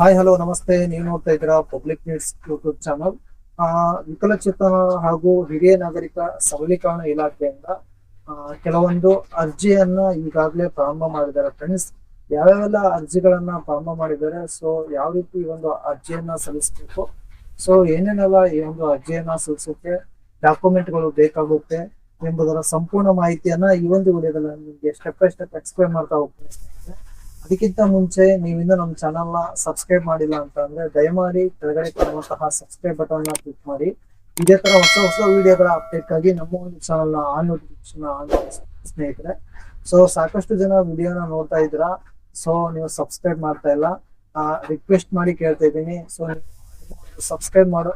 Hi hello ನಮಸ್ತೆ. ನೀವು ನೋಡ್ತಾ ಇದ್ದೀರಾ ಪಬ್ಲಿಕ್ ನ್ಯೂಸ್ ಯೂಟ್ಯೂಬ್ ಚಾನಲ್ ವಿಕಲಚೇತನ ಹಾಗೂ ಹಿರಿಯ ನಾಗರಿಕ ಸಬಲೀಕರಣ ಇಲಾಖೆಯಿಂದ ಕೆಲವೊಂದು ಅರ್ಜಿಯನ್ನ ಈಗಾಗಲೇ ಪ್ರಾರಂಭ ಮಾಡಿದ್ದಾರೆ. ಫ್ರೆಂಡ್ಸ್ ಯಾವ್ಯಾವೆಲ್ಲ ಅರ್ಜಿಗಳನ್ನ ಪ್ರಾರಂಭ ಮಾಡಿದ್ದಾರೆ? ಸೊ ಯಾವ ರೀತಿ ಈ ಒಂದು ಅರ್ಜಿಯನ್ನ ಸಲ್ಲಿಸಬೇಕು? ಸೊ ಏನೇನೆಲ್ಲ ಈ ಒಂದು ಅರ್ಜಿಯನ್ನ ಸಲ್ಲಿಸೋಕೆ ಡಾಕ್ಯುಮೆಂಟ್ಗಳು ಬೇಕಾಗುತ್ತೆ ಎಂಬುದರ ಸಂಪೂರ್ಣ ಮಾಹಿತಿಯನ್ನ ಈ ಒಂದು ವಿಡಿಯೋದಲ್ಲಿ ನಿಮಗೆ ಸ್ಟೆಪ್ ಬೈ ಸ್ಟೆಪ್ ಎಕ್ಸ್ಪ್ಲೇನ್ ಮಾಡ್ತಾ ಹೋಗ್ತೀನಿ. ಅದಕ್ಕಿಂತ ಮುಂಚೆ ನೀವಿನ್ನೂ ನಮ್ಮ ಚಾನಲ್ನ ಸಬ್ಸ್ಕ್ರೈಬ್ ಮಾಡಿಲ್ಲ ಅಂತ ಅಂದ್ರೆ ದಯಮಾಡಿ ಕೆಳಗಡೆ ಕಾಣುವಂತಹ ಸಬ್ಸ್ಕ್ರೈಬ್ ಬಟನ್ನ ಕ್ಲಿಕ್ ಮಾಡಿ. ಇದೇ ತರ ಹೊಸ ಹೊಸ ವಿಡಿಯೋಗಳ ಅಪ್ಡೇಟ್ ಆಗಿ ನಮ್ಮ ಒಂದು ಚಾನಲ್ನ ಆನ್ ನೋಟಿಫಿಕೇಶನ್ ಆನ್ ಸ್ನೇಹಿತರೆ. ಸೊ ಸಾಕಷ್ಟು ಜನ ವಿಡಿಯೋನ ನೋಡ್ತಾ ಇದ್ದೀರಾ. ಸೊ ನೀವು ಸಬ್ಸ್ಕ್ರೈಬ್ ಮಾಡ್ತಾ ಇಲ್ಲ. ರಿಕ್ವೆಸ್ಟ್ ಮಾಡಿ ಕೇಳ್ತಾ ಇದ್ದೀನಿ. ಸೊ ಸಬ್ಸ್ಕ್ರೈಬ್ ಮಾಡೋ,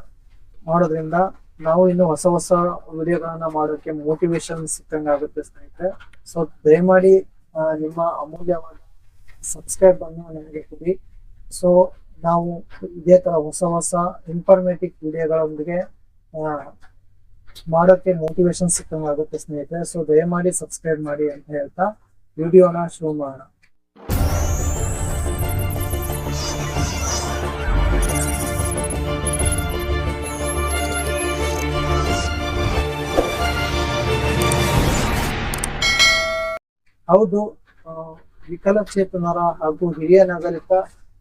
ಮಾಡೋದ್ರಿಂದ ನಾವು ಇನ್ನು ಹೊಸ ಹೊಸ ವಿಡಿಯೋಗಳನ್ನ ಮಾಡೋಕೆ ಮೋಟಿವೇಶನ್ ಸಿಕ್ಕಂಗಾಗುತ್ತೆ ಸ್ನೇಹಿತರೆ. ಸೊ ದಯಮಾಡಿ ನಿಮ್ಮ ಅಮೂಲ್ಯವಾದ ಸಬ್ಸ್ಕ್ರೈಬ್ ಅನ್ನು ನನಗೆ ಕೊಡಿ. ಸೊ ನಾವು ಇದೇ ತರ ಹೊಸ ಹೊಸ ಇನ್ಫಾರ್ಮೇಟಿವ್ ವಿಡಿಯೋಗಳೊಂದಿಗೆ ಮಾಡೋಕ್ಕೆ ಮಾಡೋಕೆ ಮೋಟಿವೇಶನ್ ಸಿಕ್ಕಂಗೆ ಆಗುತ್ತೆ ಸ್ನೇಹಿತರೆ. ಸೊ ದಯಮಾಡಿ ಸಬ್ಸ್ಕ್ರೈಬ್ ಮಾಡಿ ಅಂತ ಹೇಳ್ತಾ ವಿಡಿಯೋನ ಶುರು ಮಾಡೋಣ. ಹೌದು ವಿಕಲಚೇತನರ ಹಾಗೂ ಹಿರಿಯ ನಾಗರಿಕ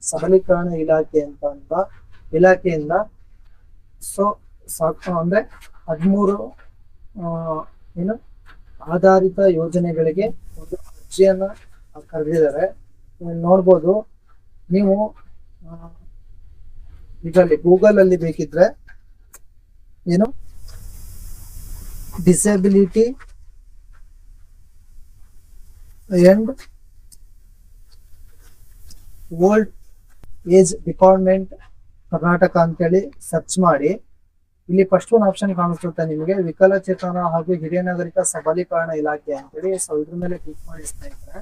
ಸಬಲೀಕರಣ ಇಲಾಖೆ ಅಂತ ಅಂತ ಇಲಾಖೆಯಿಂದ ಸೊ ಸಾಕು, ಅಂದ್ರೆ ಹದಿಮೂರು ಏನು ಆಧಾರಿತ ಯೋಜನೆಗಳಿಗೆ ಒಂದು ಅರ್ಜಿಯನ್ನ ಕರೆದಿದ್ದಾರೆ. ನೋಡ್ಬೋದು. ನೀವು ಇದರಲ್ಲಿ ಗೂಗಲ್ ಅಲ್ಲಿ ಬೇಕಿದ್ರೆ ಏನು? Disability and old age department Karnataka ಅಂತೇಳಿ ಸರ್ಚ್ ಮಾಡಿ. ಇಲ್ಲಿ ಫಸ್ಟ್ ಒಂದು ಆಪ್ಷನ್ ಕಾಣಿಸುತ್ತೆ ನಿಮಗೆ. ವಿಕಲಚೇತನ ಹಾಗೂ ಹಿರಿಯ ನಾಗರಿಕ ಸಬಲೀಕರಣ ಇಲಾಖೆ ಅಂತೇಳಿ. ಸೊ ಇದ್ರ ಮೇಲೆ ಕ್ಲಿಕ್ ಮಾಡಿ ಸ್ನೇಹಿತರೆ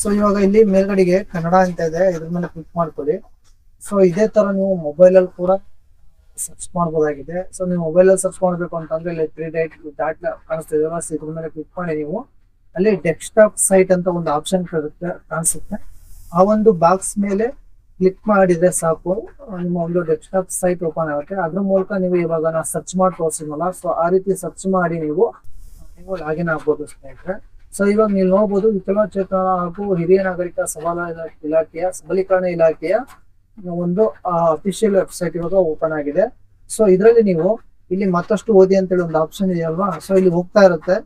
ಸೊ ಇವಾಗ ಇಲ್ಲಿ ಮೇಲ್ಗಡೆಗೆ ಕನ್ನಡ ಅಂತ ಇದೆ. ಇದ್ರ ಮೇಲೆ ಕ್ಲಿಕ್ ಮಾಡ್ಕೊಳ್ಳಿ. ಸೊ ಇದೇ ತರ ನೀವು ಮೊಬೈಲ್ ಅಲ್ಲಿ ಕೂಡ ಸರ್ಚ್ ಮಾಡಬಹುದಾಗಿದೆ ಸೊ ನೀವು ಮೊಬೈಲ್ ಅಲ್ಲಿ ಸರ್ಚ್ ಮಾಡಬೇಕು ಅಂತಂದ್ರೆ ಇಲ್ಲಿ ತ್ರೀ ಡೇಟ್ ಡಾಟ್ ಕಾಣಿಸ್ತಿದೆಯಲ್ಲ ಸೊ ಇದ್ರ ಮೇಲೆ ಕ್ಲಿಕ್ ಮಾಡಿ ನೀವು. ಅಲ್ಲಿ ಡೆಸ್ಕ್ಟಾಪ್ ಸೈಟ್ ಅಂತ ಒಂದು ಆಪ್ಷನ್ ಕಾಣಿಸುತ್ತೆ. ಆ ಒಂದು ಬಾಕ್ಸ್ ಮೇಲೆ ಕ್ಲಿಕ್ ಮಾಡಿದ್ರೆ ಸಾಕು. ನಿಮ್ಮ ಒಂದು ಡೆಸ್ಕ್ಟಾಪ್ ಸೈಟ್ ಓಪನ್ ಆಗುತ್ತೆ. ಅದ್ರ ಮೂಲಕ ನೀವು ಇವಾಗ ನಾ ಸರ್ಚ್ ಮಾಡಿ ತೋರಿಸಿದ್ನಲ್ಲ ಸೊ ಆ ರೀತಿ ಸರ್ಚ್ ಮಾಡಿ ನೀವು ನೀವು ಲಾಗಿನ್ ಆಗ್ಬೋದು ಸ್ನೇಹಿತರೆ. ಸೊ ಇವಾಗ ನೀವು ನೋಡ್ಬೋದು, ವಿಕಲಚೇತನ ಹಾಗೂ ಹಿರಿಯ ನಾಗರಿಕ ಸಬಲ ಇಲಾಖೆಯ, ಸಬಲೀಕರಣ ಇಲಾಖೆಯ ಒಂದು ಅಫಿಷಿಯಲ್ ವೆಬ್ಸೈಟ್ ಇವಾಗ ಓಪನ್ ಆಗಿದೆ. ಸೊ ಇದರಲ್ಲಿ ನೀವು ಇಲ್ಲಿ ಮತ್ತಷ್ಟು ಓದಿ ಅಂತೇಳಿ ಒಂದು ಆಪ್ಷನ್ ಇದೆಯಲ್ವಾ? ಸೊ ಇಲ್ಲಿ ಹೋಗ್ತಾ ಇರುತ್ತೆ.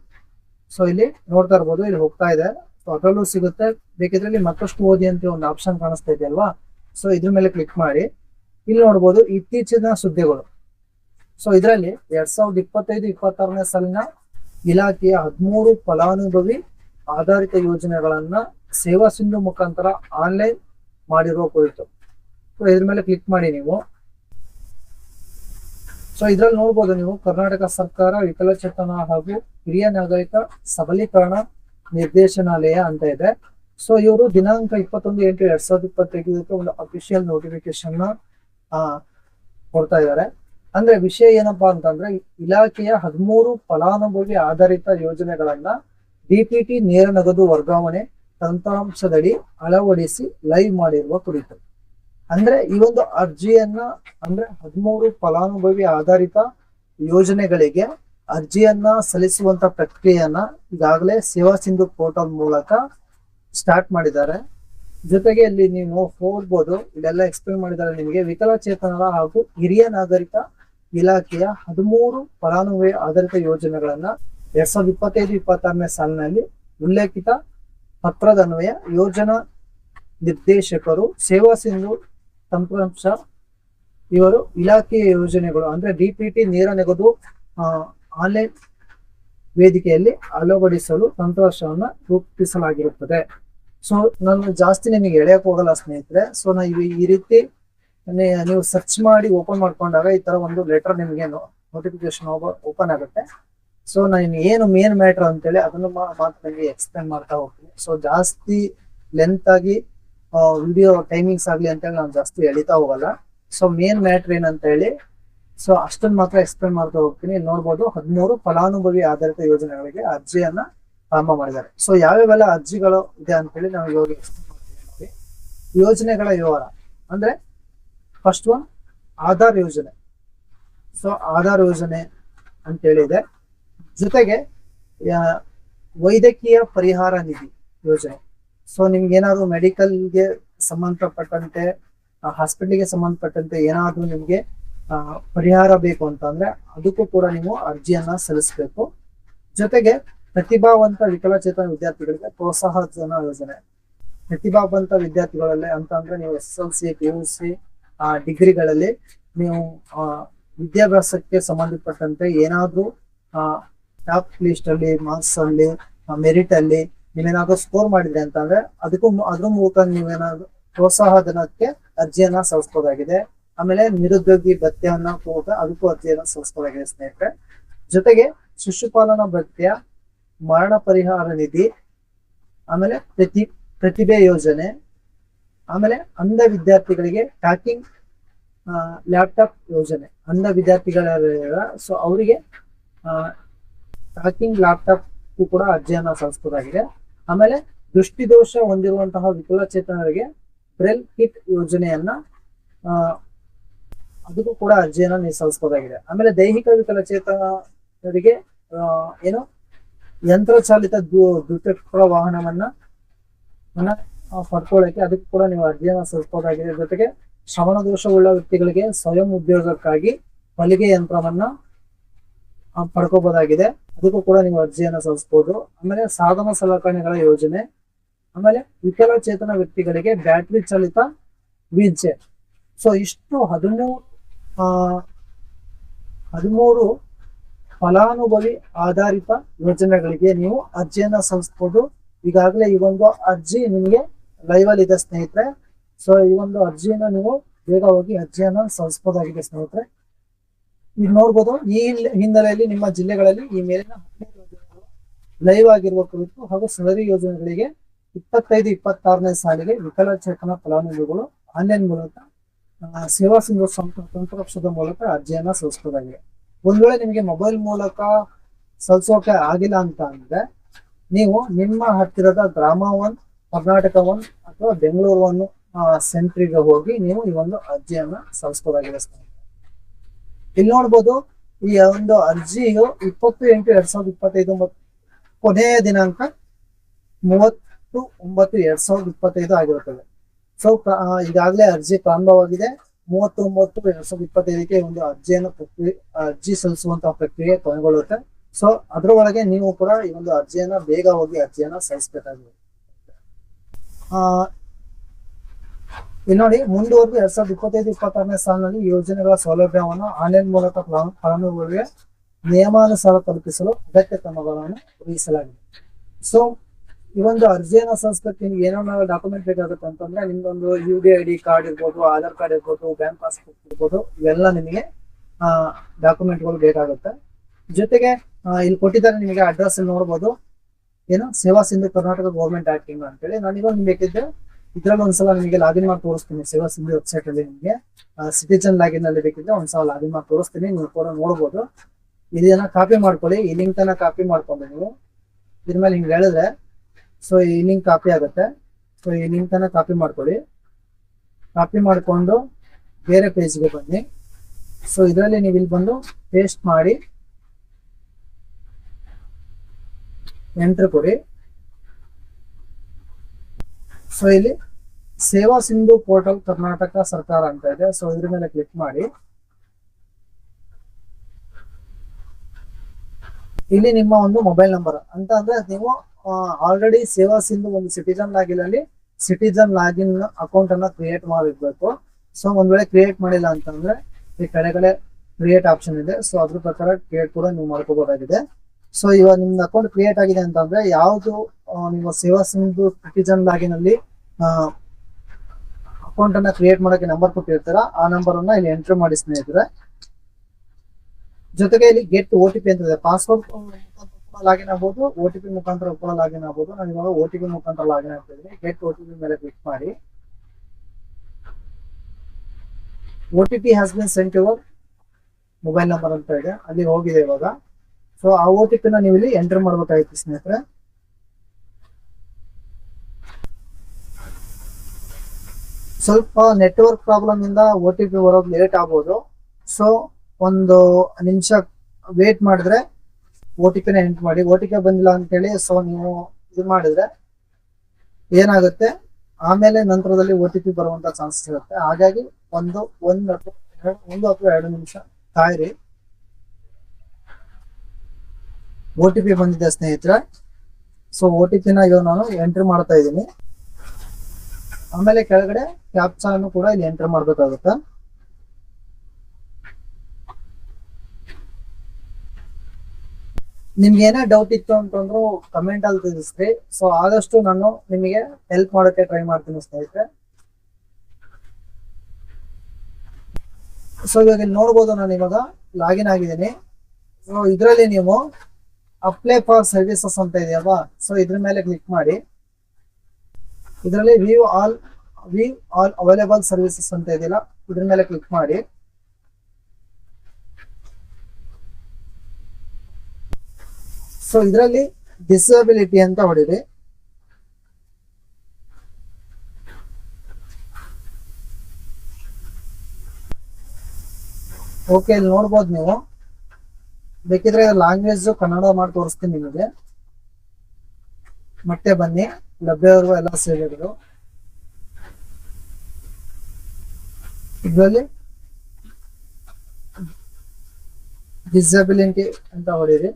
ಸೊ ಇಲ್ಲಿ ನೋಡ್ತಾ ಇರ್ಬೋದು, ಇಲ್ಲಿ ಹೋಗ್ತಾ ಇದೆ. ಸೊ ಅದರಲ್ಲೂ ಸಿಗುತ್ತೆ. ಬೇಕಿದ್ರೆ ಇಲ್ಲಿ ಮತ್ತಷ್ಟು ಓದಿ ಅಂತ ಒಂದು ಆಪ್ಷನ್ ಕಾಣಿಸ್ತಾ ಇದೆ ಅಲ್ವಾ? ಸೊ ಇದ್ರ ಮೇಲೆ ಕ್ಲಿಕ್ ಮಾಡಿ. ಇಲ್ಲಿ ನೋಡ್ಬೋದು, ಇತ್ತೀಚಿನ ಸುದ್ದಿಗಳು. ಸೊ ಇದರಲ್ಲಿ ಎರಡ್ ಸಾವಿರದ ಇಪ್ಪತ್ತೈದು, ಇಪ್ಪತ್ತಾರನೇ ಸಾಲಿನ ಇಲಾಖೆಯ ಹದಿಮೂರು ಫಲಾನುಭವಿ ಆಧಾರಿತ ಯೋಜನೆಗಳನ್ನ ಸೇವಾ ಸಿಂಧು ಮುಖಾಂತರ ಆನ್ಲೈನ್ ಮಾಡಿರುವ ಕುರಿತು. ಸೊ ಇದ್ರ ಮೇಲೆ ಕ್ಲಿಕ್ ಮಾಡಿ ನೀವು. ಸೊ ಇದ್ರಲ್ಲಿ ನೋಡ್ಬೋದು ನೀವು, ಕರ್ನಾಟಕ ಸರ್ಕಾರ ವಿಕಲಚೇತನ ಹಾಗೂ ಹಿರಿಯ ನಾಗರಿಕ ಸಬಲೀಕರಣ ನಿರ್ದೇಶನಾಲಯ ಅಂತ ಇದೆ. ಸೊ ಇವರು ದಿನಾಂಕ ಇಪ್ಪತ್ತೊಂದು ಎಂಟು ಎರಡ್ ಸಾವಿರದ ಇಪ್ಪತ್ತೈದಕ್ಕೆ ಒಂದು ಅಫಿಷಿಯಲ್ ನೋಟಿಫಿಕೇಶನ್ನ ಕೊಡ್ತಾ ಇದ್ದಾರೆ. ಅಂದ್ರೆ ವಿಷಯ ಏನಪ್ಪಾ ಅಂತಂದ್ರೆ, ಇಲಾಖೆಯ ಹದಿಮೂರು ಫಲಾನುಭವಿ ಆಧಾರಿತ ಯೋಜನೆಗಳನ್ನ ಡಿಪಿಟಿ ನೇರ ನಗದು ವರ್ಗಾವಣೆ ತಂತ್ರಾಂಶದಡಿ ಅಳವಡಿಸಿ ಲೈವ್ ಮಾಡಿರುವ ಕುರಿತು. ಅಂದ್ರೆ ಈ ಒಂದು ಅರ್ಜಿಯನ್ನ ಅಂದ್ರೆ ಹದಿಮೂರು ಫಲಾನುಭವಿ ಆಧಾರಿತ ಯೋಜನೆಗಳಿಗೆ ಅರ್ಜಿಯನ್ನ ಸಲ್ಲಿಸುವಂತ ಪ್ರಕ್ರಿಯೆಯನ್ನ ಈಗಾಗಲೇ ಸೇವಾ ಸಿಂಧು ಪೋರ್ಟಲ್ ಮೂಲಕ ಸ್ಟಾರ್ಟ್ ಮಾಡಿದ್ದಾರೆ. ಜೊತೆಗೆ ಇಲ್ಲಿ ನೀವು ಹೋಗ್ಬೋದು ಇಲ್ಲೆಲ್ಲ ಎಕ್ಸ್ಪ್ಲೇನ್ ಮಾಡಿದ್ದಾರೆ ನಿಮಗೆ. ವಿಕಲಚೇತನರ ಹಾಗೂ ಹಿರಿಯ ನಾಗರಿಕ ಇಲಾಖೆಯ ಹದಿಮೂರು ಫಲಾನುಭವಿ ಆಧಾರಿತ ಯೋಜನೆಗಳನ್ನ ಎರಡ್ ಸಾವಿರದ ಇಪ್ಪತ್ತೈದು, ಇಪ್ಪತ್ತಾರನೇ ಸಾಲಿನಲ್ಲಿ ಉಲ್ಲೇಖಿತ ಪತ್ರದನ್ವಯ ಯೋಜನಾ ನಿರ್ದೇಶಕರು ಸೇವಾ ಸಿಂಧು ತಂತ್ರಾಂಶ ಇವರು ಇಲಾಖೆಯ ಯೋಜನೆಗಳು ಅಂದ್ರೆ ಡಿಪಿಟಿ ನೇರ ನೆಗದು ಆನ್ಲೈನ್ ವೇದಿಕೆಯಲ್ಲಿ ಅಳವಡಿಸಲು ತಂತ್ರಾಂಶವನ್ನ ರೂಪಿಸಲಾಗಿರುತ್ತದೆ. ಸೊ ನಾನು ಜಾಸ್ತಿ ನಿಮಗೆ ಎಳೆಯಕ್ಕೆ ಹೋಗಲ್ಲ ಸ್ನೇಹಿತರೆ. ಸೊ ನಾ ಈ ರೀತಿ ನೀವು ಸರ್ಚ್ ಮಾಡಿ ಓಪನ್ ಮಾಡ್ಕೊಂಡಾಗ ಈ ತರ ಒಂದು ಲೆಟರ್ ನಿಮ್ಗೆ ನೋಟಿಫಿಕೇಶನ್ ಓಪನ್ ಆಗುತ್ತೆ. ಸೊ ನಾನು ಏನು ಮೇನ್ ಮ್ಯಾಟ್ರ್ ಅಂತೇಳಿ ಅದನ್ನು ಮಾತ್ರ ನಿಮಗೆ ಎಕ್ಸ್ಪ್ಲೇನ್ ಮಾಡ್ತಾ ಹೋಗ್ತೀನಿ. ಸೊ ಜಾಸ್ತಿ ಲೆಂತ್ ಆಗಿ ವಿಡಿಯೋ ಟೈಮಿಂಗ್ಸ್ ಆಗಲಿ ಅಂತೇಳಿ ನಾನು ಜಾಸ್ತಿ ಎಳಿತಾ ಹೋಗಲ್ಲ. ಸೊ ಮೇನ್ ಮ್ಯಾಟ್ರ್ ಏನಂತ ಹೇಳಿ ಸೊ ಅಷ್ಟನ್ನ ಮಾತ್ರ ಎಕ್ಸ್ಪ್ಲೇನ್ ಮಾಡ್ತಾ ಹೋಗ್ತೀನಿ. ನೋಡ್ಬೋದು ಹದಿಮೂರು ಫಲಾನುಭವಿ ಆಧಾರಿತ ಯೋಜನೆಗಳಿಗೆ ಅರ್ಜಿಯನ್ನ ಆರಂಭ ಮಾಡಿದ್ದಾರೆ. ಸೊ ಯಾವ್ಯಾವೆಲ್ಲ ಅರ್ಜಿಗಳು ಇದೆ ಅಂತ ಹೇಳಿ ನಾವು ಇವಾಗ ಎಕ್ಸ್ಪ್ಲೇನ್ ಮಾಡ್ತೀವಿ. ಯೋಜನೆಗಳ ವಿವರ. ಅಂದ್ರೆ ಫಸ್ಟ್ ಒನ್ ಆಧಾರ್ ಯೋಜನೆ. ಸೊ ಆಧಾರ್ ಯೋಜನೆ ಅಂತೇಳಿದೆ ಜೊತೆಗೆ ಆ, ವೈದ್ಯಕೀಯ ಪರಿಹಾರ ನಿಧಿ ಯೋಜನೆ. ಸೊ ನಿಮ್ಗೆ ಏನಾದ್ರು ಮೆಡಿಕಲ್ಗೆ ಸಂಬಂಧಪಟ್ಟಂತೆ ಹಾಸ್ಪಿಟಲ್ಗೆ ಸಂಬಂಧಪಟ್ಟಂತೆ ಏನಾದ್ರೂ ನಿಮ್ಗೆ ಪರಿಹಾರ ಬೇಕು ಅಂತಂದ್ರೆ ಅದಕ್ಕೂ ಕೂಡ ನೀವು ಅರ್ಜಿಯನ್ನ ಸಲ್ಲಿಸಬೇಕು. ಜೊತೆಗೆ ಪ್ರತಿಭಾವಂತ ವಿಕಲಚೇತನ ವಿದ್ಯಾರ್ಥಿಗಳಿಗೆ ಪ್ರೋತ್ಸಾಹ ಧನ ಯೋಜನೆ. ಪ್ರತಿಭಾವಂತ ವಿದ್ಯಾರ್ಥಿಗಳಲ್ಲಿ ಅಂತ ಅಂದ್ರೆ ನೀವು S L C P U C ಡಿಗ್ರಿಗಳಲ್ಲಿ ನೀವು ವಿದ್ಯಾಭ್ಯಾಸಕ್ಕೆ ಸಂಬಂಧಪಟ್ಟಂತೆ ಏನಾದ್ರೂ ಟಾಪ್ ಲಿಸ್ಟ್ ಅಲ್ಲಿ ಮಾರ್ಕ್ಸ್ ಅಲ್ಲಿ ಮೆರಿಟ್ ಅಲ್ಲಿ ನೀವೇನಾದ್ರೂ ಸ್ಕೋರ್ ಮಾಡಿದ್ರೆ ಅಂತಂದ್ರೆ ಅದಕ್ಕೂ ಅದ್ರ ಮೂಲಕ ನೀವೇನಾದ್ರು ಪ್ರೋತ್ಸಾಹ ಧನಕ್ಕೆ ಅರ್ಜಿಯನ್ನ ಸಲ್ಲಿಸಬಹುದಾಗಿದೆ ಆಮೇಲೆ ನಿರುದ್ಯೋಗಿ ಭತ್ಯೆಯನ್ನ ಕೂಡ ಅದಕ್ಕೂ ಅರ್ಜಿಯನ್ನ ಸಲ್ಲಿಸಬಹುದಾಗಿದೆ ಸ್ನೇಹಿತರೆ. ಜೊತೆಗೆ ಶಿಶುಪಾಲನಾ ಭತ್ಯ, ಮರಣ ಪರಿಹಾರ ನಿಧಿ, ಆಮೇಲೆ ಪ್ರತಿ, ಪ್ರತಿಭೆ ಯೋಜನೆ, ಆಮೇಲೆ ಅಂಧ ವಿದ್ಯಾರ್ಥಿಗಳಿಗೆ ಟ್ಯಾಕಿಂಗ್ ಲ್ಯಾಪ್ಟಾಪ್ ಯೋಜನೆ, ಅಂಧ ವಿದ್ಯಾರ್ಥಿಗಳ ಸೊ ಅವರಿಗೆ ಟ್ಯಾಕಿಂಗ್ ಲ್ಯಾಪ್ಟಾಪ್ ಕೂಡ ಅರ್ಜಿಯನ್ನ ಸಲ್ಲಿಸಬಹುದಾಗಿದೆ ಆಮೇಲೆ ದೃಷ್ಟಿದೋಷ ಹೊಂದಿರುವಂತಹ ವಿಕಲಚೇತನರಿಗೆ ಬ್ರೆಲ್ ಕಿಟ್ ಯೋಜನೆಯನ್ನ ಅದಕ್ಕೂ ಕೂಡ ಅರ್ಜಿಯನ್ನ ನೀವು ಸಲ್ಲಿಸಬಹುದಾಗಿದೆ ಆಮೇಲೆ ದೈಹಿಕ ವಿಕಲಚೇತನರಿಗೆ ಏನು, ಯಂತ್ರಚಾಲಿತ ದ್ವು- ದ್ವಿಚಕ್ರ ವಾಹನವನ್ನ ಪಡ್ಕೊಳ್ಳಕ್ಕೆ ಅದಕ್ಕೂ ಕೂಡ ನೀವು ಅರ್ಜಿಯನ್ನ ಸಲ್ಲಿಸಬಹುದಾಗಿದೆ ಜೊತೆಗೆ ಶ್ರವಣ ದೋಷವುಳ್ಳ ವ್ಯಕ್ತಿಗಳಿಗೆ ಸ್ವಯಂ ಉದ್ಯೋಗಕ್ಕಾಗಿ ಹೊಲಿಗೆ ಯಂತ್ರವನ್ನ ಪಡ್ಕೋಬಹುದಾಗಿದೆ ಅದಕ್ಕೂ ಕೂಡ ನೀವು ಅರ್ಜಿಯನ್ನು ಸಲ್ಲಿಸಬಹುದು ಆಮೇಲೆ ಸಾಧನ ಸಲಕರಣೆಗಳ ಯೋಜನೆ. ಆಮೇಲೆ ವಿಕಲಚೇತನ ವ್ಯಕ್ತಿಗಳಿಗೆ ಬ್ಯಾಟ್ರಿ ಚಾಲಿತ ವೀಲ್ ಚೇರ್ ಸೊ ಇಷ್ಟು ಹದಿಮೂರು ಹದಿಮೂರು ಫಲಾನುಭವಿ ಆಧಾರಿತ ಯೋಜನೆಗಳಿಗೆ ನೀವು ಅರ್ಜಿಯನ್ನ ಸಲ್ಲಿಸಬಹುದು ಈಗಾಗಲೇ ಈ ಒಂದು ಅರ್ಜಿ ನಿಮಗೆ ಲೈವ್ ಅಲ್ಲಿ ಇದೆ ಸ್ನೇಹಿತರೆ. ಸೊ ಈ ಒಂದು ಅರ್ಜಿಯನ್ನು ನೀವು ಬೇಗ ಹೋಗಿ ಅರ್ಜಿಯನ್ನ ಸಲ್ಲಿಸಬಹುದಾಗಿದೆ ಸ್ನೇಹಿತರೆ. ಈಗ ನೋಡ್ಬೋದು. ಈ ಹಿನ್ನೆಲೆಯಲ್ಲಿ ನಿಮ್ಮ ಜಿಲ್ಲೆಗಳಲ್ಲಿ ಈ ಮೇಲಿನ ಲೈವ್ ಆಗಿರುವ ಕುರಿತು ಹಾಗೂ ಸದರಿ ಯೋಜನೆಗಳಿಗೆ ಇಪ್ಪತ್ತೈದು, ಇಪ್ಪತ್ತಾರನೇ ಸಾಲಿಗೆ ವಿಕಲಚೇತನ ಫಲಾನುಭವಿಗಳು ಆನ್ಲೈನ್ ಮೂಲಕ ಸೇವಾ ಸಿಂಧು ತಂತ್ರಾಂಶದ ಮೂಲಕ ಅರ್ಜಿಯನ್ನ ಸಲ್ಲಿಸಬಹುದಾಗಿದೆ. ಒಂದ್ ವೇಳೆ ನಿಮಗೆ ಮೊಬೈಲ್ ಮೂಲಕ ಸಲ್ಲಿಸೋಕೆ ಆಗಿಲ್ಲ ಅಂತ ಅಂದ್ರೆ, ನೀವು ನಿಮ್ಮ ಹತ್ತಿರದ ಗ್ರಾಮ ಒನ್, ಕರ್ನಾಟಕ ಒನ್ ಅಥವಾ ಬೆಂಗಳೂರು ಒನ್ ಸೆಂಟ್ರಿಗೆ ಹೋಗಿ ನೀವು ಈ ಒಂದು ಅರ್ಜಿಯನ್ನ ಸಲ್ಲಿಸಬಹುದಾಗಿದೆ ಇಲ್ಲಿ ನೋಡ್ಬೋದು, ಈ ಒಂದು ಅರ್ಜಿಯು ಇಪ್ಪತ್ತು ಎಂಟು ಎರಡ್ ಸಾವಿರದ ಇಪ್ಪತ್ತೈದು ಕೊನೆಯ ದಿನಾಂಕ ಮೂವತ್ತು ಒಂಬತ್ತು ಎರಡ್ ಸಾವಿರದ ಇಪ್ಪತ್ತೈದು ಆಗಿರುತ್ತದೆ. ಸೊ ಈಗಾಗಲೇ ಅರ್ಜಿ ಪ್ರಾರಂಭವಾಗಿದೆ. ಮೂವತ್ತು ಒಂಬತ್ತು ಎರಡ್ ಸಾವಿರದ ಇಪ್ಪತ್ತೈದಕ್ಕೆ ಒಂದು ಅರ್ಜಿಯನ್ನು ಪ್ರಕ್ರಿಯೆ, ಅರ್ಜಿ ಸಲ್ಲಿಸುವಂತಹ ಪ್ರಕ್ರಿಯೆ ಕೊನೆಗೊಳ್ಳುತ್ತೆ. ಸೊ ಅದರೊಳಗೆ ನೀವು ಕೂಡ ಈ ಒಂದು ಅರ್ಜಿಯನ್ನ ಬೇಗ ಹೋಗಿ ಅರ್ಜಿಯನ್ನ ಸಲ್ಲಿಸಬೇಕಾಗಿದೆ. ಇಲ್ಲಿ ನೋಡಿ ಮುಂದುವರೆದು ಎರಡ್ ಸಾವಿರದ ಇಪ್ಪತ್ತೈದು ಇಪ್ಪತ್ತಾರನೇ ಸಾಲಿನಲ್ಲಿ ಯೋಜನೆಗಳ ಸೌಲಭ್ಯವನ್ನು ಆನ್ಲೈನ್ ಮೂಲಕ ಫಲಾನು- ಫಲಾನುಭವಿಗಳಿಗೆ ನಿಯಮಾನುಸಾರ ತಲುಪಿಸಲು ಅಗತ್ಯ ಕ್ರಮಗಳನ್ನು ವಹಿಸಲಾಗಿದೆ ಸೊ ಈ ಒಂದು ಅರ್ಜಿಯನ್ನ ಸಲ್ಲಿಸಬೇಕು ನಿಮ್ಗೆ ಏನೋ ಡಾಕ್ಯುಮೆಂಟ್ ಬೇಕಾಗುತ್ತೆ ಅಂತಂದ್ರೆ ನಿಮ್ದೊಂದು U D I D card ಇರ್ಬೋದು ಆಧಾರ್ ಕಾರ್ಡ್ ಇರ್ಬೋದು ಬ್ಯಾಂಕ್ ಪಾಸ್ಬುಕ್ ಇರ್ಬೋದು ಇವೆಲ್ಲ ನಿಮಗೆ ಡಾಕ್ಯುಮೆಂಟ್ಗಳು ಬೇಕಾಗುತ್ತೆ. ಜೊತೆಗೆ ಆ, ಇಲ್ಲಿ ಕೊಟ್ಟಿದ್ದಾರೆ ನಿಮಗೆ ಅಡ್ರೆಸ್ ನೋಡ್ಬೋದು. ಏನು? ಸೇವಾ ಸಿಂಧು ಕರ್ನಾಟಕ ಗೌರ್ಮೆಂಟ್ ಆಕ್ಟಿಂಗ್ ಅಂತೇಳಿ. ನಾನೀಗ ನಿಮ್ಗೆ ಬೇಕಿದ್ರೆ ಇದ್ರಲ್ಲಿ ಒಂದ್ಸಲ ನಿಮಗೆ ಲಾಗಿನ್ ಮಾಡಿ ತೋರಿಸ್ತೀನಿ. ಸೇವಾ ಸಿಂಧಿ ವೆಬ್ಸೈಟ್ ಅಲ್ಲಿ ನಿಮಗೆ. ಸಿಟಿಜನ್ ಲಾಗಿನ್ ಅಲ್ಲಿ ಬೇಕಿದ್ರೆ ಒಂದ್ಸಲ ಲಾಗಿನ್ ಮಾಡಿ ತೋರಿಸ್ತೀನಿ. ನೀವು ಕೂಡ ನೋಡ್ಬೋದು. ಇದನ್ನ ಕಾಪಿ ಮಾಡ್ಕೊಳ್ಳಿ. ಈ ಲಿಂಕ್ ತನ ಕಾಪಿ ಮಾಡ್ಕೊಂಡು ನೀವು. ಇದ್ರ ಮೇಲೆ ಹಿಂಗೆ ಹೇಳಿದ್ರೆ ಸೊ ಈ ಲಿಂಕ್ ಕಾಪಿ ಆಗುತ್ತೆ. ಸೊ ಈ ಲಿಂಕ್ ತನ ಕಾಪಿ ಮಾಡ್ಕೊಳ್ಳಿ. ಕಾಪಿ ಮಾಡಿಕೊಂಡು ಬೇರೆ ಪೇಜ್ಗೆ ಬನ್ನಿ. ಸೊ ಇದರಲ್ಲಿ ನೀವು ಇಲ್ಲಿ ಬಂದು ಪೇಸ್ಟ್ ಮಾಡಿ ಎಂಟ್ರ್ ಕೊಡಿ. ಸೊ ಇಲ್ಲಿ ಸೇವಾ ಸಿಂಧು ಪೋರ್ಟಲ್ ಕರ್ನಾಟಕ ಸರ್ಕಾರ ಅಂತ ಇದೆ. ಸೊ ಇದ್ರ ಮೇಲೆ ಕ್ಲಿಕ್ ಮಾಡಿ. ಇಲ್ಲಿ ನಿಮ್ಮ ಒಂದು ಮೊಬೈಲ್ ನಂಬರ್ ಅಂತ ಅಂದ್ರೆ ನೀವು ಆಲ್ರೆಡಿ ಸೇವಾ ಸಿಂಧು ಒಂದು ಸಿಟಿಜನ್ ಲಾಗಿನ್ ಅಲ್ಲಿ ಸಿಟಿಜನ್ ಲಾಗಿನ್ ಅಕೌಂಟ್ ಅನ್ನ ಕ್ರಿಯೇಟ್ ಮಾಡಿರ್ಬೇಕು. ಸೊ ಒಂದ್ ವೇಳೆ ಕ್ರಿಯೇಟ್ ಮಾಡಿಲ್ಲ ಅಂತಂದ್ರೆ ಈ ಕಡೆಗಡೆ ಕ್ರಿಯೇಟ್ ಆಪ್ಷನ್ ಇದೆ. ಸೊ ಅದ್ರ ಪ್ರಕಾರ ಕ್ರಿಯೇಟ್ ಕೂಡ ನೀವು ಮಾಡ್ಕೋಬಹುದಾಗಿದೆ ಸೊ ಇವಾಗ ನಿಮ್ದು ಅಕೌಂಟ್ ಕ್ರಿಯೇಟ್ ಆಗಿದೆ ಅಂತಂದ್ರೆ ಯಾವುದು ನಿಮ್ಮ ಸೇವಾ ಸಿಂಧು ಸಿಟಿಜನ್ ಲಾಗಿನ್ ಅಲ್ಲಿ ಅಕೌಂಟ್ ಅನ್ನ ಕ್ರಿಯೇಟ್ ಮಾಡೋಕೆ ನಂಬರ್ ಕೊಟ್ಟಿರ್ತಾರ, ಆ ನಂಬರ್ ಅನ್ನ ಇಲ್ಲಿ ಎಂಟ್ರಿ ಮಾಡಿ ಸ್ನೇಹಿತರೆ. ಜೊತೆಗೆ ಇಲ್ಲಿ ಗೆಟ್ ಓ ಟಿ ಅಂತ ಇದೆ. ಪಾಸ್ವರ್ಡ್ ಲಾಗಿನ್ ಆಗ್ಬೋದು ಓ ಟಿ ಮುಖಾಂತರ ಲಾಗಿನ್ ಆಗ್ಬೋದು. ನಾನು ಇವಾಗ ಓ ಟಿ ಮುಖಾಂತರ ಲಾಗಿನ್ ಆಗ್ತಿದ್ದೀನಿ ಗೆಟ್ ಓ ಮೇಲೆ ಕ್ಲಿಕ್ ಮಾಡಿ. O T P has been sent your mobile number ಅಂತ ಇದೆ. ಅಲ್ಲಿ ಹೋಗಿದೆ ಇವಾಗ. ಸೊ ಆ ಓ ಟಿ ಪಿನ ನೀವು ಇಲ್ಲಿ ಎಂಟರ್ ಮಾಡ್ಬೇಕಾಗಿತ್ತು ಸ್ನೇಹಿತರೆ. ಸ್ವಲ್ಪ ನೆಟ್ವರ್ಕ್ ಪ್ರಾಬ್ಲಮ್ ಇಂದ ಓ ಬರೋದು ಲೇಟ್ ಆಗ್ಬೋದು. ಸೊ ಒಂದು ನಿಮಿಷ ವೇಟ್ ಮಾಡಿದ್ರೆ ಒ ಟಿ ಪಿನ ಎಂಟರ್ ಮಾಡಿ. ಒ ಟಿ ಪಿ ಬಂದಿಲ್ಲ ಅಂತೇಳಿ ಸೊ ನೀವು ಇದು ಮಾಡಿದ್ರೆ ಏನಾಗುತ್ತೆ? ಆಮೇಲೆ ನಂತರದಲ್ಲಿ ಓ ಟಿ ಪಿ ಬರುವಂತ ಚಾನ್ಸಸ್ ಇರುತ್ತೆ ಹಾಗಾಗಿ ಒಂದು ಒಂದು ಅಥವಾ ಎರಡು, ಒಂದು ಅಥವಾ ಎರಡು ನಿಮಿಷ ಕಾಯಿರಿ ಒ ಟಿ ಪಿ ಬಂದಿದೆ ಸ್ನೇಹಿತರೆ. ಸೊ ಓ ಟಿ ಪಿನ ಇವಾಗ ನಾನು ಎಂಟ್ರಿ ಮಾಡ್ತಾ ಇದ್ದೀನಿ. ಆಮೇಲೆ ಕೆಳಗಡೆ ಕ್ಯಾಪ್ಚಾನು ಕೂಡ ಇಲ್ಲಿ ಎಂಟರ್ ಮಾಡ್ಬೇಕಾಗುತ್ತೆ. ನಿಮ್ಗೆ ಏನೇ ಡೌಟ್ ಇತ್ತು ಅಂತಂದ್ರು ಕಮೆಂಟ್ ಅಲ್ಲಿ ತಿಳಿಸ್ರಿ. ಸೊ ಆದಷ್ಟು ನಾನು ನಿಮಗೆ ಹೆಲ್ಪ್ ಮಾಡೋಕೆ ಟ್ರೈ ಮಾಡ್ತೀನಿ ಸ್ನೇಹಿತರೆ. ಸೊ ಇವಾಗ ಇಲ್ಲಿ ನೋಡ್ಬೋದು ನಾನು ಇವಾಗ ಲಾಗಿನ್ ಆಗಿದ್ದೀನಿ. ಸೊ ಇದರಲ್ಲಿ ನೀವು ಅಪ್ಲೈ ಫಾರ್ ಸರ್ವಿಸಸ್ ಅಂತ ಇದೆಯಲ್ವಾ? ಸೊ ಇದ್ರ ಮೇಲೆ ಕ್ಲಿಕ್ ಮಾಡಿ. ಇದರಲ್ಲಿ view all view all available services ಅಂತ ಇದೆಯಲ್ಲ, ಇದ್ರ ಮೇಲೆ ಕ್ಲಿಕ್ ಮಾಡಿ. ಸೊ ಇದರಲ್ಲಿ ಡಿಸಬಿಲಿಟಿ ಅಂತ ಹೊಡಿರಿ. ಓಕೆ ಇಲ್ಲಿ ನೋಡ್ಬೋದು ನೀವು. ಬೇಕಿದ್ರೆ ಲ್ಯಾಂಗ್ವೇಜ್ ಕನ್ನಡ ಮಾಡಿ ತೋರಿಸ್ತೀನಿ ನಿಮಗೆ. ಮತ್ತೆ ಬನ್ನಿ ಲಭ್ಯವಿರುವ ಎಲ್ಲ ಸೇವೆಗಳು ಇದರಲ್ಲಿ ಡಿಸಬಿಲಿಟಿ ಅಂತ ಹೊಡೀರಿ.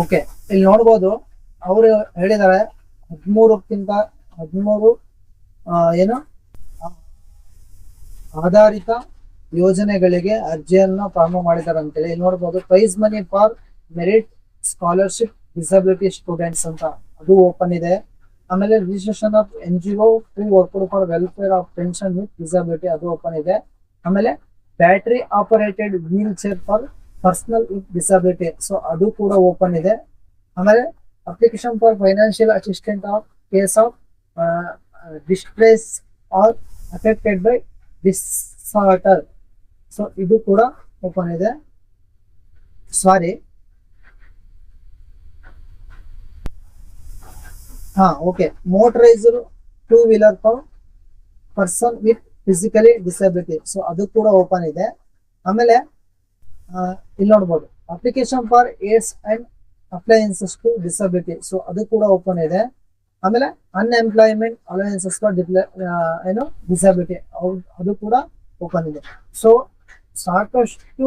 ಓಕೆ ಇಲ್ಲಿ ನೋಡ್ಬೋದು, ಅವರು ಹೇಳಿದ್ದಾರೆ ಹದಿಮೂರಕ್ಕಿಂತ ಹದಿಮೂರು ಏನು? ಆಧಾರಿತ ಯೋಜನೆಗಳಿಗೆ ಅರ್ಜಿಯನ್ನು ಪ್ರಾರಂಭ ಮಾಡಿದ್ದಾರೆ ಅಂತೇಳಿ. ಇಲ್ಲಿ ನೋಡ್ಬೋದು prize money for merit scholarship disability students ಅಂತ. ಅದು ಓಪನ್ ಇದೆ. ಆಮೇಲೆ registration of N G O free work for welfare of pension with disability ಅದು ಓಪನ್ ಇದೆ. ಆಮೇಲೆ battery operated wheel chair for personal with disability so ಅದು ಕೂಡ open ಇದೆ. ಆಮೇಲೆ application for financial assistant of case of distress or affected by disaster so ಇದು ಕೂಡ open ಇದೆ. ಸಾರಿ ಹಾ okay motorized two wheeler for person with physically disability so ಅದು ಕೂಡ ಓಪನ್ ಇದೆ. ಆಮೇಲೆ ಇಲ್ ಇಲ್ಲಿ ನೋಡ್ಬೋದು. Application for aids and appliances to disability so ಅದು ಕೂಡ ಓಪನ್ ಇದೆ ಆಮೇಲೆ ಅನ್ಎಂಪ್ಲಾಯ್ಮೆಂಟ್ ಅಲಯನ್ಸಸ್ ಫಾರ್ ಏನು ಡಿಸಬಿಲಿಟಿ ಅದು ಕೂಡ ಓಪನ್ ಇದೆ ಸೊ ಸಾಕಷ್ಟು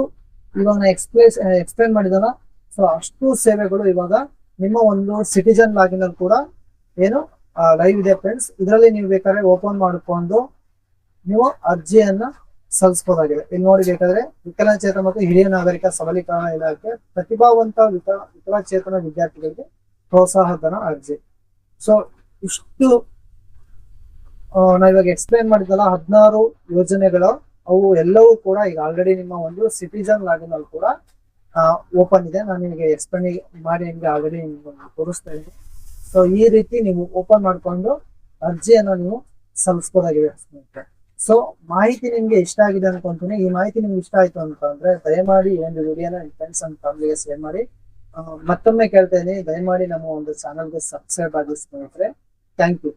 ಇವಾಗ ನಾ ಎಕ್ಸ್ಪ್ಲೇಸ್ ಎಕ್ಸ್ಪ್ಲೈನ್ ಮಾಡಿದಲ್ಲ ಸೊ ಅಷ್ಟು ಸೇವೆಗಳು ಇವಾಗ ನಿಮ್ಮ ಒಂದು ಸಿಟಿಜನ್ ಲಾಗಿನ್ ಅಲ್ಲಿ ಕೂಡ, ಏನು ಲೈವ್ ಇದೆ ಫ್ರೆಂಡ್ಸ್ ಇದರಲ್ಲಿ ನೀವು ಬೇಕಾದ್ರೆ ಓಪನ್ ಮಾಡಿಕೊಂಡು ನೀವು ಅರ್ಜಿಯನ್ನ ಸಲ್ಲಿಸಬಹುದಾಗಿದೆ. ಇಲ್ಲಿ ನೋಡಿ ಬೇಕಾದ್ರೆ ವಿಕಲಚೇತನ ಮತ್ತು ಹಿರಿಯ ನಾಗರಿಕ ಸಬಲೀಕರಣ ಇಲಾಖೆ ಪ್ರತಿಭಾವಂತ ವಿಕ ವಿಕಲಚೇತನ ವಿದ್ಯಾರ್ಥಿಗಳಿಗೆ ಪ್ರೋತ್ಸಾಹ ಧನ ಅರ್ಜಿ. ಸೊ ಇಷ್ಟು ನಾವಿವಾಗ ಎಕ್ಸ್ಪ್ಲೈನ್ ಮಾಡಿದ್ದಲ್ಲ ಹದಿನಾರು ಯೋಜನೆಗಳು. ಅವು ಎಲ್ಲವೂ ಕೂಡ ಈಗ ಆಲ್ರೆಡಿ ನಿಮ್ಮ ಒಂದು ಸಿಟಿಜನ್ ಲಾಗಿನ್ ಅಲ್ಲಿ ಕೂಡ ಓಪನ್ ಇದೆ. ನಾನು ನಿಮಗೆ ಎಕ್ಸ್ಪ್ಲೈನ್ ಮಾಡಿ ನಿಮಗೆ ಆಲ್ರೆಡಿ ನಿಮ್ಗೆ ತೋರಿಸ್ತಾ ಇದ್ದೀನಿ. ಸೊ ಈ ರೀತಿ ನೀವು ಓಪನ್ ಮಾಡ್ಕೊಂಡು ಅರ್ಜಿಯನ್ನು ನೀವು ಸಲ್ಲಿಸ್ಬೋದಾಗಿದೆ ಸೊ ಮಾಹಿತಿ ನಿಮ್ಗೆ ಇಷ್ಟ ಆಗಿದೆ ಅನ್ಕೊಂತೀನಿ. ಈ ಮಾಹಿತಿ ನಿಮ್ಗೆ ಇಷ್ಟ ಆಯ್ತು ಅಂತ ಅಂದ್ರೆ ದಯಮಾಡಿ ಒಂದು ವಿಡಿಯೋನ ನಿಮ್ ಫ್ರೆಂಡ್ಸ್ ಅಂಡ್ ಫ್ಯಾಮಿಲಿಗೆ ಶೇರ್ ಮಾಡಿ ಮತ್ತೊಮ್ಮೆ ಕೇಳ್ತಾ ದಯಮಾಡಿ ನಮ್ಮ ಒಂದು ಚಾನಲ್ಗೆ ಸಬ್ಸ್ಕ್ರೈಬ್ ಆಗಿ ಸ್ನೇಹಿತರೆ ಥ್ಯಾಂಕ್ ಯು